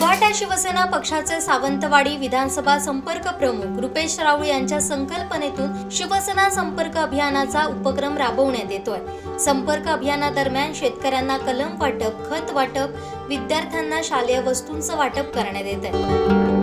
उभाटा शिवसेना पक्षाचे सावंतवाडी विधानसभा संपर्क प्रमुख रुपेश राऊळ यांच्या संकल्पनेतून शिवसेना संपर्क अभियानाचा उपक्रम राबवण्यात येतोय. संपर्क अभियानादरम्यान शेतकऱ्यांना कलम वाटप खत वाटप विद्यार्थ्यांना शालेय वस्तूंचं वाटप करण्यात येत आहे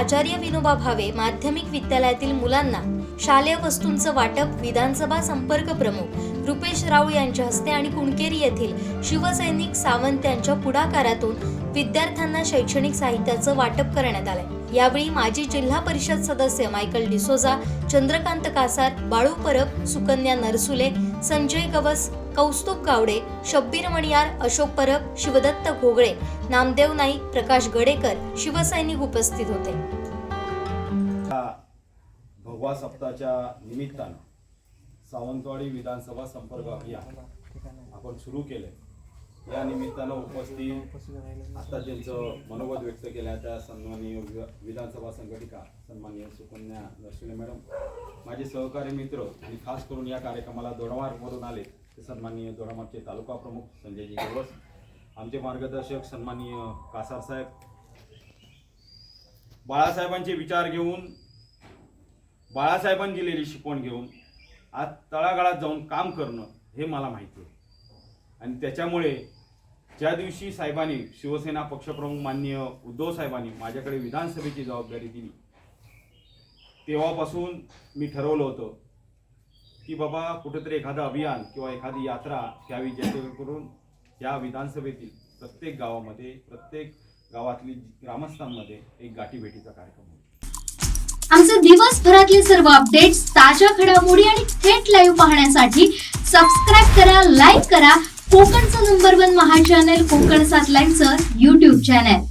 आचार्य विनोबा भावे माध्यमिक विद्यालयातील मुलांना शालेय वस्तूंचं वाटप विधानसभा संपर्क प्रमुख रुपेश राऊ यांच्या हस्ते आणि कुणकेरी येथील शिवसैनिक सावंत यांच्या पुढाकारातून विद्यार्थ्यांना शैक्षणिक साहित्याचं वाटप करण्यात आलंय. यावेळी माजी जिल्हा परिषद सदस्य मायकल डिसोजा चंद्रकांत कासार बाळू परब सुकन्या नरसुले संजय गवस कौस्तुभ गावडे शब्बीर मणियार अशोक परब शिवदत्त घोगळे नामदेव नाईक प्रकाश गडेकर शिवसैनिक उपस्थित होते. भगवा सप्ताहाच्या निमित्तानं सावंतवाडी विधानसभा संपर्क अभियान आपण सुरू केले या निमित्तानं उपस्थित आता ज्यांचं मनोगत व्यक्त केलं त्या सन्माननीय विधानसभा संघटिका सन्माननीय सुकन्या नरसिंह मॅडम माझे सहकारी मित्र आणि खास करून या कार्यक्रमाला दोडामार्गवरून आले सन्माननीय दोडामार्गचे तालुका प्रमुख संजयजी दिवस आमचे मार्गदर्शक सन्माननीय कासार साहेब बाळासाहेबांचे विचार घेऊन बाळासाहेबांनी दिलेली शिकवण घेऊन आज तळागाळात जाऊन काम करणं हे मला माहिती आहे. आणि त्याच्यामुळे ज्या दिवशी साहेबांनी शिवसेना पक्षप्रमुख माननीय उद्धव साहेबांनी माझ्याकडे विधानसभेची जबाबदारी दिली तेव्हापासून मी ठरवलं होतं की बाबा कुठेतरी एखादं अभियान किंवा एखादी यात्रा घ्यावी जेणेकरून या विधानसभेतील प्रत्येक गावामध्ये प्रत्येक गावातली ग्रामस्थांमध्ये एक गाठीभेटीचा कार्यक्रम होईल. आमचे दिवसभरातले सर्व अपडेट्स ताज्या घडामोडी आणि थेट लाईव्ह पाहण्यासाठी सबस्क्राईब करा लाईक करा. कोकणचं number one Maha channel Konkan सात लाईव्हचं युट्यूब चॅनल